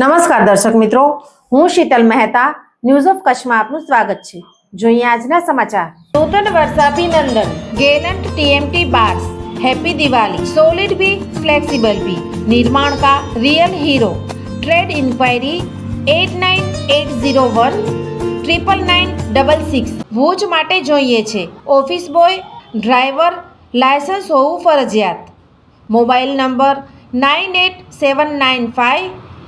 નમસ્કાર દર્શક મિત્રો, હું શીતલ મહેતા ન્યૂઝ ઓફ કચ્છમાં આપનું સ્વાગત છે. જોઈએ આજના સમાચાર. નૂતન વર્ષાભિનંદન gallant TMT bars happy Diwali solid બી ફ્લેક્સિબલ બી નિર્માણ કા real hero trade inquiry at nine eight zero one triple nine double six Bhuj માટે જોઈએ છે. ઓફિસ બોય ડ્રાઈવર લાયસન્સ હોવું ફરજિયાત. Mobile number nine eight seven nine five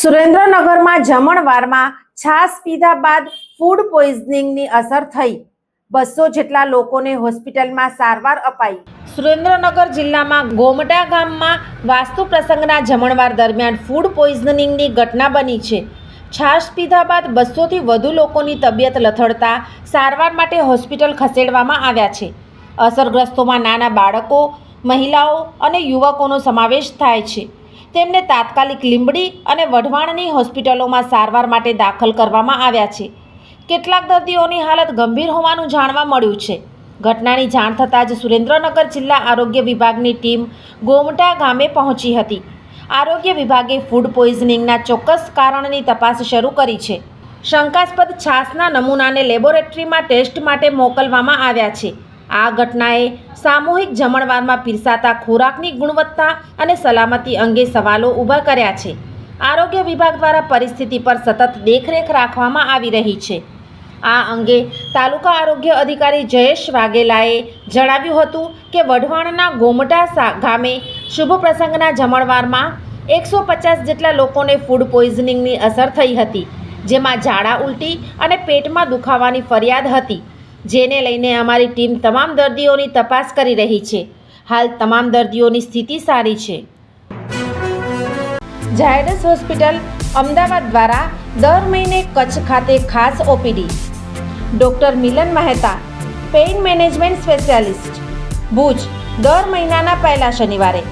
સુરેન્દ્રનગરમાં જમણવારમાં છાશ પીધા બાદ ફૂડ પોઈઝનિંગની અસર થઈ. બસો જેટલા લોકોને હોસ્પિટલમાં સારવાર અપાઈ. સુરેન્દ્રનગર જિલ્લામાં ગોમટા ગામમાં વાસ્તુ પ્રસંગના જમણવાર દરમિયાન ફૂડ પોઈઝનિંગની ઘટના બની છે. છાશ પીધા બાદ બસોથી વધુ લોકોની તબિયત લથડતા સારવાર માટે હોસ્પિટલ ખસેડવામાં આવ્યા છે. અસરગ્રસ્તોમાં નાના બાળકો, મહિલાઓ અને યુવકોનો સમાવેશ થાય છે. તેમને તાત્કાલિક લીંબડી અને વઢવાણની હોસ્પિટલોમાં સારવાર માટે દાખલ કરવામાં આવ્યા છે. કેટલાક દર્દીઓની હાલત ગંભીર હોવાનું જાણવા મળ્યું છે. ઘટનાની જાણ થતાં જ સુરેન્દ્રનગર જિલ્લા આરોગ્ય વિભાગની ટીમ ગોમટા ગામે પહોંચી હતી. આરોગ્ય વિભાગે ફૂડ પોઈઝનિંગના ચોક્કસ કારણની તપાસ શરૂ કરી છે. શંકાસ્પદ છાસના નમૂનાને લેબોરેટરીમાં ટેસ્ટ માટે મોકલવામાં આવ્યા છે. આ ઘટનાએ સામૂહિક જમણવારમાં પીરસાતા ખોરાકની ગુણવત્તા અને સલામતી અંગે સવાલો ઊભા કર્યા છે. આરોગ્ય વિભાગ દ્વારા પરિસ્થિતિ પર સતત દેખરેખ રાખવામાં આવી રહી છે. આ અંગે તાલુકા આરોગ્ય અધિકારી જયેશ વાઘેલાએ જણાવ્યું હતું કે વઢવાણના ગોમટા ગામે શુભ પ્રસંગના જમણવારમાં એકસો પચાસ જેટલા લોકોને ફૂડ પોઈઝનિંગની અસર થઈ હતી, જેમાં ઝાડા ઉલટી અને પેટમાં દુખાવાની ફરિયાદ હતી. જેને લઈને અમારી ટીમ તમામ દર્દીઓની તપાસ કરી રહી છે. હાલ તમામ દર્દીઓની સ્થિતિ સારી છે. ઝાયડસ હોસ્પિટલ અમદાવાદ દ્વારા દર મહિને કચ્છ ખાતે ખાસ OPD. Doctor Milan Mehta, pain management specialist. Bhuj, દર મહિનાના પહેલા શનિવારે.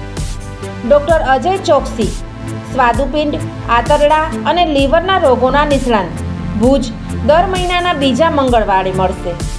ડૉક્ટર અજય ચોકસી, સ્વાદુપિંડ, આંતરડા અને લીવરના રોગોના નિષ્ણાંત. ભુજ, દર મહિનાના બીજા મંગળવારે મળશે.